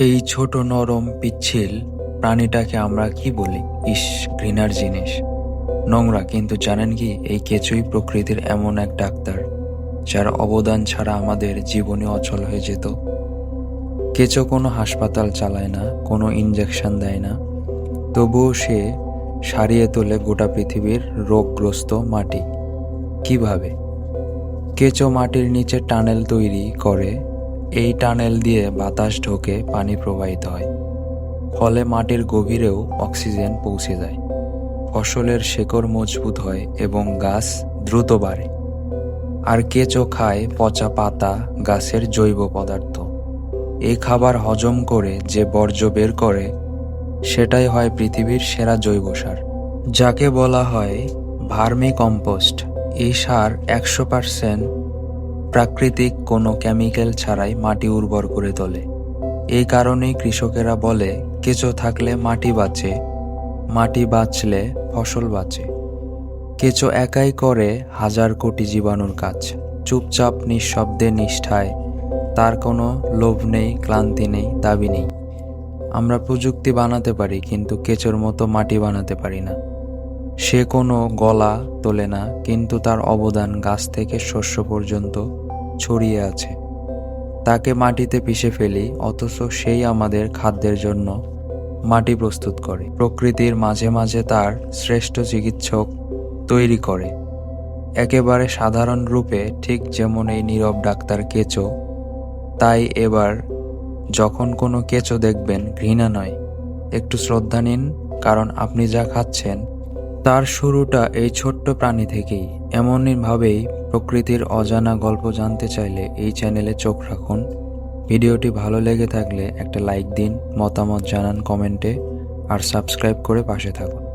এই ছোট নরম পিচ্ছিল প্রাণীটাকে আমরা কি বলি? ইস, ঘৃণার জিনিস। নোংরা, কিন্তু জানেন কি, এই কেঁচুই প্রকৃতির এমন এক ডাক্তার, যার অবদান ছাড়া আমাদের জীবনে অচল হয়ে যেত। কেঁচো কোনো হাসপাতাল চালায় না, কোনো ইঞ্জেকশন দেয় না। তবুও সে সারিয়ে তোলে গোটা পৃথিবীর রোগগ্রস্ত মাটি। কীভাবে? কেঁচো মাটির নিচে টানেল তৈরি করে এই টানেল দিয়ে বাতাস ঢোকে পানি প্রবাহিত হয়। ফলে মাটির গভীরেও অক্সিজেন পৌঁছে যায়। ফসলের শেকড় মজবুত হয় এবং গাছ দ্রুত বাড়ে। আর কেঁচো খায় পচা পাতা, গাছের জৈব পদার্থ। এই খাবার হজম করে যে বর্জ্য বের করে, সেটাই হয় পৃথিবীর সেরা জৈব সার। যাকে বলা হয় ভার্মি কম্পোস্ট। এই সার একশো পার্সেন্ট প্রাকৃতিক কোনো কেমিক্যাল ছাড়াই মাটি উর্বর করে তোলে। এই কারণেই কৃষকেরা বলে কেঁচো থাকলে মাটি বাঁচে, মাটি বাঁচলে ফসল বাঁচে। কেঁচো একাই করে হাজার কোটি জীবাণুর কাজ। চুপচাপ নিঃশব্দে নিষ্ঠায়, তার কোনো লোভ নেই, ক্লান্তি নেই, দাবি নেই। আমরা প্রযুক্তি বানাতে পারি, কিন্তু কেঁচোর মতো মাটি বানাতে পারি না। সে কোনো গলা তোলে না, কিন্তু তার অবদান গাছ থেকে শস্য পর্যন্ত ছড়িয়ে আছে। তাকে মাটিতে পিষে ফেলি, অথচ সেই আমাদের খাদ্যের জন্য মাটি প্রস্তুত করে। প্রকৃতির মাঝে মাঝে তার শ্রেষ্ঠ চিকিৎসক তৈরি করে। একেবারে সাধারণ রূপে ঠিক যেমন এই নীরব ডাক্তার কেঁচো, তাই এবার যখন কোনো কেঁচো দেখবেন, ঘৃণা নয়। একটু শ্রদ্ধা নিন, কারণ আপনি যা খাচ্ছেন, তার শুরুটা এই ছোট্ট প্রাণী থেকেই। এমনইভাবেই প্রকৃতির অজানা গল্প জানতে চাইলে এই চ্যানেলে চোখ রাখুন। ভিডিওটি ভালো লেগে থাকলে একটা লাইক দিন, মতামত জানান কমেন্টে, আর সাবস্ক্রাইব করে পাশে থাকুন।